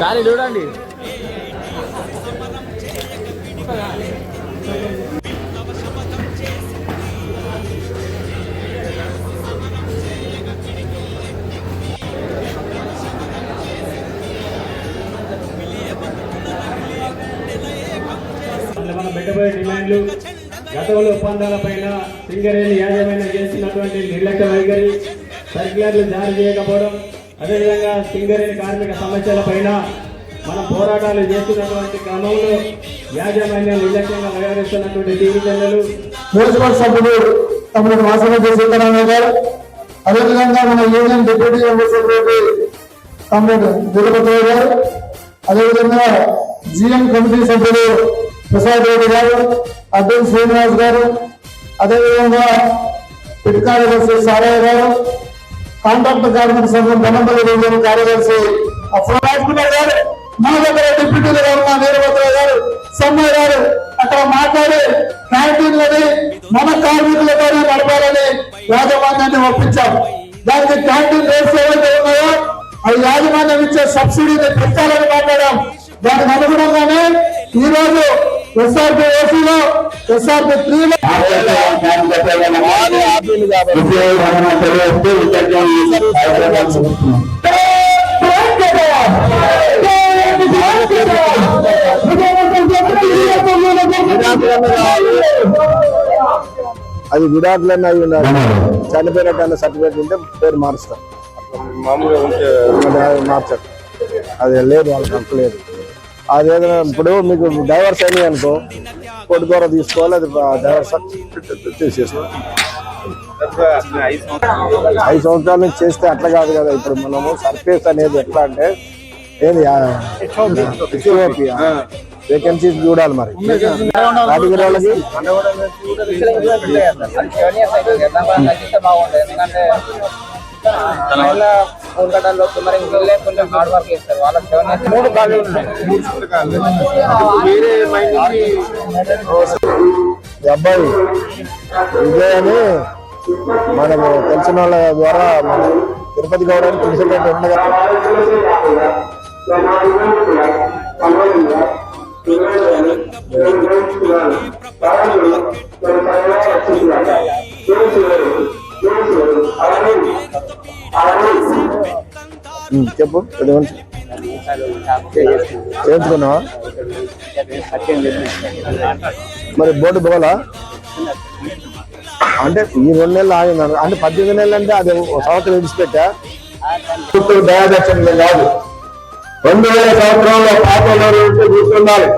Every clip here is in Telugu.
కానీ చూడండి. మనం పెట్టబోయే డిమాండ్లు గతంలో ఒప్పందాలపైన సింగరేణి యాజమాన్యం చేస్తున్నటువంటి నిర్లక్ష్య వైఖరి సర్క్యులర్లు జారీ చేయకపోవడం అదేవిధంగా సింగరేణి కార్మిక సమస్యల పైన మనం పోరాటాలు చేస్తున్నటువంటి క్రమంలో యాజమాన్యాలు నిర్లక్ష్యంగా వ్యవహరిస్తున్నటువంటి టీవీ ఛానళ్ళు మున్సిపల్ సభ్యుడు తమను వాసన సీతారామయ్య గారు అదేవిధంగా మన యూనియన్ డిప్యూటీ మెంబర్ సెక్రటరీ తమ్ముడు తిరుపతి గారు అదేవిధంగా జిఎం కమిటీ సభ్యులు ప్రసాద్ రెడ్డి గారు అబ్దుల్ శ్రీనివాస్ గారు అదేవిధంగా పిట్కాడ సారయ్య గారు కాంట్రాక్ట్ కార్మిక సంఘం బెల్లంపల్లి రీజియన్ కార్యదర్శి అఫ్రాజ్ కుమార్ గారు మన దగ్గర డిప్యూటీలు ఉన్న వీరభద్రరావు గారు సమ్మయ్య గారు అక్కడ మాట్లాడి క్యాంటీన్లని మన కార్మికులతోనే నడపాలని యాజమాన్యాన్ని ఒప్పించాం. దానికి క్యాంటీన్ రేట్స్ ఏవైతే ఉన్నాయో అది యాజమాన్యం ఇచ్చే సబ్సిడీని పెంచాలని మాట్లాడాం. దానికి అనుగుణంగానే ఈ రోజు ఎస్ఆర్పి ఓసీలో ఎస్ఆర్పి త్రీలో అది విరాట్లన్న అయి ఉండాలి. చనిపోయినట్టు అన్న సర్టిఫికేట్ ఉంటే పేరు మారుస్తాం. మామూలుగా ఉంటే మార్చరు. అది లేదు వాళ్ళకి హక్కు లేదు. అదేదో ఇప్పుడు మీకు డైవర్స్ అయినాయి అనుకో కొట్టు ద్వారా తీసుకోవాలి అది తీసేసుకోవాలి ఐదు సంవత్సరాల నుంచి చేస్తే అట్లా కాదు కదా ఇప్పుడు మనము. సర్ఫేస్ అనేది ఎట్లా అంటే ఏది వేకెన్సీస్ చూడాలి మరి. కేటగిరీ వాళ్ళకి. కోల్కతాలో మరి ఇంకెళ్ళే కొంచెం హార్డ్ వర్క్ చేస్తారు. వాళ్ళకి సెవెన్ మూడు ఖాళీలు ఉన్నాయి. ఈ అబ్బాయి విజయ్ అని మనకు తెలిసిన వాళ్ళ ద్వారా మన తిరుపతి గౌడ్ అని ప్రిన్సిపల్ ఉండగా ఉమ్, చెప్పు చేయించుకున్నావా? మరి బోర్డు పోవాలా? అంటే ఈ రెండు నెలలు ఆగింది? అంటే పద్దెనిమిది నెలలు అంటే అది ఒక సంవత్సరం విడిచిపెట్టా? దయాదక్షిణం కాదు. రెండు వేల సంవత్సరంలో పాపంలో కూర్చుండాలి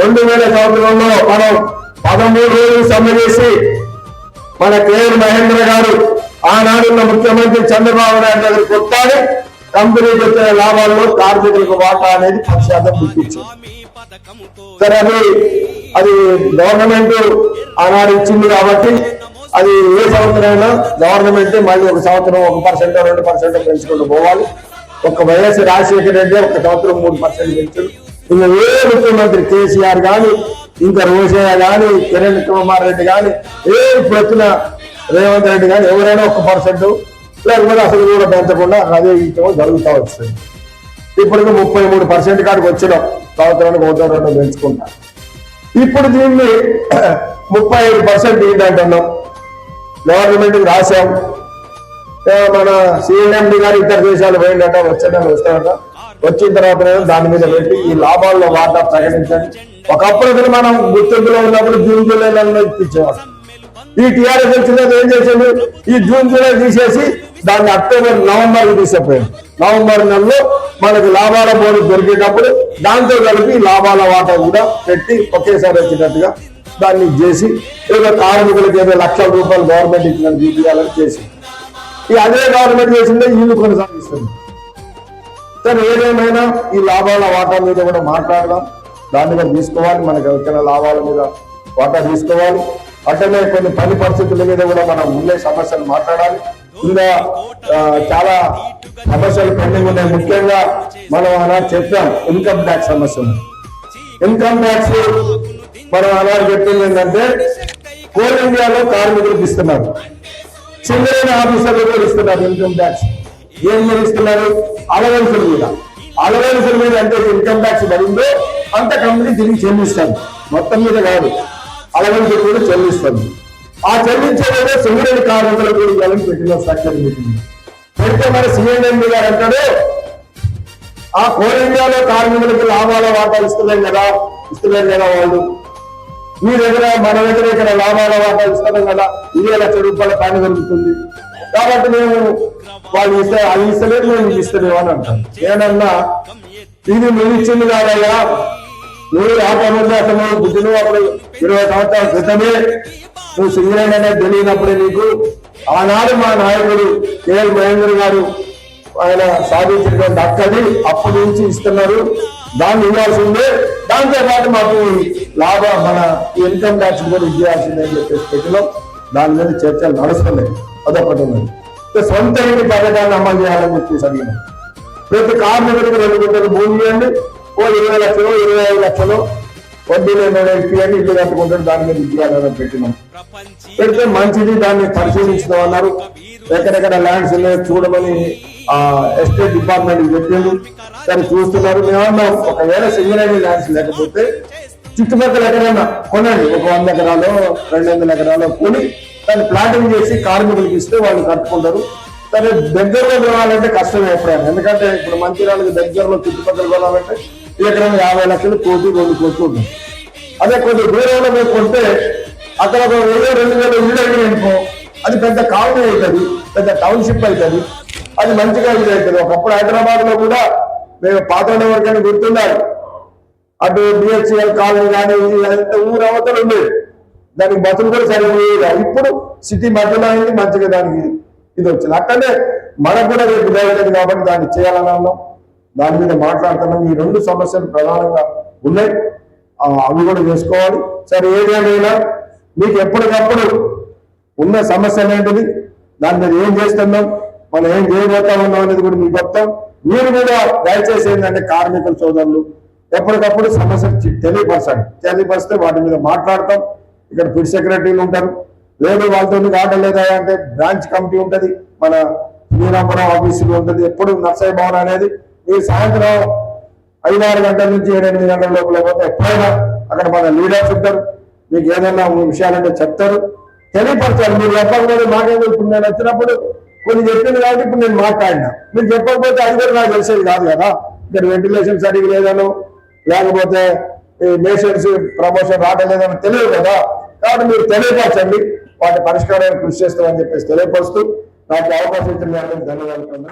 రెండు వేల సంవత్సరంలో మనం పదమూడు రోజులు సమ్మె చేసి మన కేఎల్ మహేంద్ర గారు ఆనాడున్న ముఖ్యమంత్రి చంద్రబాబు నాయుడు దగ్గర కొట్టాలి. కంపెనీకి వచ్చిన లాభాల్లో కార్మికులకు వాటా అనేది పక్షాతం గుర్తించింది. సరే అది అది గవర్నమెంట్ ఆనాడు ఇచ్చింది కాబట్టి అది ఏ సంవత్సరం అయినా గవర్నమెంట్ మళ్ళీ ఒక సంవత్సరం ఒక పర్సెంట్ రెండు పర్సెంట్ పెంచుకుంటూ పోవాలి. ఒక వైఎస్ రాజశేఖర రెడ్డి ఒక సంవత్సరం మూడు పర్సెంట్ పెంచుడు. ఇంకా ఏ ముఖ్యమంత్రి కేసీఆర్ గాని ఇంకా రోజయ్య గాని కిరణ్ కుమార్ రెడ్డి గాని ఏ ప్రతిన రేవంత్ రెడ్డి గాని ఎవరైనా ఒక పర్సెంట్ లేకపోతే అసలు కూడా పెంచకుండా అదే ఇవ్వడం జరుగుతూ వస్తుంది. ఇప్పటికి ముప్పై మూడు పర్సెంట్ కాడికి వచ్చినాం సంవత్సరానికి ఒకటో రెండు పెంచుకుంటా. ఇప్పుడు దీన్ని ముప్పై ఐదు పర్సెంట్ ఏంటంటున్నాం? గవర్నమెంట్ రాశాం. మన సిఎండి గారు ఇతర దేశాలు పోయిందట వచ్చాడని వస్తాడట వచ్చిన తర్వాత దాని మీద పెట్టి ఈ లాభాల్లో వాటా ప్రకటించండి. ఒకప్పుడు మనం గుర్తింపులో ఉన్నప్పుడు జూన్ జూలైలో ఇప్పించేవాడు ఈ టీఆర్ఎస్ వచ్చినది ఏం చేసింది ఈ జూన్ జూలై తీసేసి దాన్ని అక్టోబర్ నవంబర్ తీసుకుపోయాం నవంబర్ నెలలో మనకి లాభాల బోర్డు దొరికేటప్పుడు దాంతో కలిపి లాభాల వాటా కూడా పెట్టి ఒకేసారి వచ్చినట్టుగా దాన్ని చేసి ఏదో కార్మికులకు ఏదో లక్షల రూపాయలు గవర్నమెంట్ ఇచ్చిన చూపించాలని చేసి ఈ అదే గవర్నమెంట్ చేసిందే వీళ్ళు కొనసాగిస్తుంది. సరే ఏదేమైనా ఈ లాభాల వాటా మీద కూడా మాట్లాడదాం. దాని మీద తీసుకోవాలి. మనకు వచ్చిన లాభాల మీద వాటా తీసుకోవాలి. అట్లనే కొన్ని పని పరిస్థితుల మీద కూడా మనం ఉండే సమస్యలు మాట్లాడాలి. ఇంకా చాలా సమస్యలు పెండింగ్ ఉన్నాయి. ముఖ్యంగా మనం అలా చెప్పాం ఇన్కమ్ ట్యాక్స్ సమస్య ఇన్కమ్ ట్యాక్స్ మనం అలా చెప్పింది ఏంటంటే కోల్ ఇండియాలో కార్మికులకు ఇస్తున్నారు. చిన్న ఆఫీసర్లు కూడా ఇస్తున్నారు ఇన్కమ్ ట్యాక్స్ ఏం మీద ఇస్తున్నారు? అలవెన్సుల మీద. అలవెన్సుల మీద ఎంత ఇన్కమ్ ట్యాక్స్ పడిందో అంత కంపెనీ తిరిగి చెల్లిస్తారు మొత్తం మీద కాదు. అలవెన్సులు కూడా చెల్లిస్తుంది. ఆ చెల్లించేదే సింగరేణ కార్మికులు కూడా ఇవ్వాలని పెట్టిన స్ట్రక్చర్ మీటింగ్. పెడితే మరి సిఎంఎండి గారు అంటాడు ఆ కోల్ ఇండియాలో కార్మికులకు లాభాల వాటా ఇస్తలేం కదా ఇస్తలేం కదా వాళ్ళు. మీ దగ్గర మన దగ్గర ఇక్కడ లాభాల వాటా ఇస్తున్నాం కదా ఇరవై లక్షల రూపాయల పని దొరుకుతుంది. కాబట్టి మేము వాళ్ళు ఇస్తే అది ఇస్తలేదు మేము ఇస్తలేము అని అంటాం ఏమన్నా ఇది నువ్వు ఇచ్చింది కాదయ్యా? నువ్వు రాకముందు అసలు పుట్టిన అప్పుడు ఇరవై సంవత్సరాల క్రితమే నువ్వు సింగరేణి అనేది తెలియనప్పుడే నీకు ఆనాడు మా నాయకుడు కేఎల్ మహేందర్ గారు ఆయన సాధించినటువంటి హక్కది అప్పు నుంచి ఇస్తున్నారు. దాన్ని ఇవ్వాల్సిందే. దాంతో పాటు మాకు లాభ మన ఇన్కమ్ ట్యాక్స్ కూడా ఇవ్వాల్సిందే అని చెప్పేసి పెట్టినాం దాని మీద చర్చలు నడుస్తున్నాయి. అదొకటి ఉన్నది. సొంత ఇంటి పథకాన్ని అమలు చేయాలని చెప్పేసి అడిగినాం. ప్రతి కార్మికుడికి రెండు గుంటలు భూమి ఇవ్వండి. ఓ ఇరవై లక్షలు ఇరవై ఐదు లక్షలు వడ్డీ లేని ఇప్పియండి ఇల్లు కట్టుకుంటారు దాని మీద ఇవ్వాలని పెట్టినాం. పెడితే మంచిది దాన్ని పరిశీలించడం అన్నారు ఎక్కడెక్కడ ల్యాండ్స్ ఉన్నాయో చూడమని ఆ ఎస్టేట్ డిపార్ట్మెంట్ చెప్పిండు సరే చూస్తున్నారు. మేమన్నా ఒకవేళ సింగరేణి ల్యాండ్స్ లేకపోతే చుట్టుపక్కల ఎక్కడైనా కొనండి. ఒక వంద ఎకరాలు రెండు వందల ఎకరాలు కొని దాన్ని ప్లాటింగ్ చేసి కార్మికులకు ఇస్తే వాళ్ళు కట్టుకుంటారు. సరే దగ్గరలో కొనాలంటే కష్టమే ఎప్పుడైనా. ఎందుకంటే ఇప్పుడు మంచిర్యాలకు దగ్గరలో చుట్టుపక్కల కొనాలంటే ఎకరం యాభై లక్షలు కోటి రెండు కోట్లు ఉన్నాయి. అదే కొద్ది దూరంలో మీరు కొంటే అక్కడ ఒక వెయ్యి రెండు వేల ఇళ్ళు అడిగిననుకో అది పెద్ద కాలనీ అవుతుంది పెద్ద టౌన్షిప్ అవుతుంది అది మంచిగా ఇది అవుతుంది. ఒకప్పుడు హైదరాబాద్లో కూడా మేము పాత వరకైనా గుర్తుండాలి. అటు బిహెచ్ఎల్ కాలనీ కానీ అంత ఊరు అవతలు ఉండేది దానికి బతులు కూడా సరిపోయేది ఇప్పుడు సిటీ మధ్యలో అయింది మంచిగా దానికి ఇది వచ్చింది. అక్కడనే మనకు కూడా రేపు జరగలేదు కాబట్టి దాన్ని చేయాలని దాని మీద మాట్లాడుతున్నాం ఈ రెండు సమస్యలు ప్రధానంగా ఉన్నాయి. అవి కూడా చేసుకోవాలి సరే ఏదేమైనా మీకు ఎప్పటికప్పుడు ఉన్న సమస్యలు ఏంటిది? దాని మీద ఏం చేస్తున్నాం? మనం ఏం చేయబోతా ఉన్నాం అనేది కూడా మీకు చెప్తాం. మీరు కూడా దయచేసి ఏంటంటే కార్మికుల సోదరులు ఎప్పటికప్పుడు సమస్యలు తెలియపరచండి. తెలియపరిస్తే వాటి మీద మాట్లాడతాం. ఇక్కడ ఫుడ్ సెక్రటరీలు ఉంటారు. లేదు వాళ్ళతో లేదా అంటే బ్రాంచ్ కమిటీ ఉంటుంది. మన శ్రీరామరావు ఆఫీసులో ఉంటుంది. ఎప్పుడు నర్సయ్య భవన్ అనేది ఈ సాయంత్రం ఐదారు గంటల నుంచి ఏడు ఎనిమిది గంటల లోపల పోతే ఎప్పుడైనా అక్కడ మన లీడర్స్ ఉంటారు. మీకు ఏదైనా విషయాలంటే చెప్తారు. తెలియపరచాలి. మీరు చెప్పకపోతే మాకేదో ఇప్పుడు నేను వచ్చినప్పుడు కొన్ని చెప్పింది కాబట్టి ఇప్పుడు నేను మాట్లాడినా. మీరు చెప్పకపోతే అది కూడా నాకు తెలిసేది కాదు కదా. ఇక్కడ వెంటిలేషన్ సరిగ్గా లేదనో లేకపోతే మేషన్స్ ప్రమోషన్ రావట్లేదని తెలియదు కదా. కాబట్టి మీరు తెలియపరచండి. వాటి పరిష్కారాన్ని కృషి చేస్తామని చెప్పేసి తెలియపరుస్తూ నాకు అవకాశం ఇచ్చిన ధన్యవాదాలు.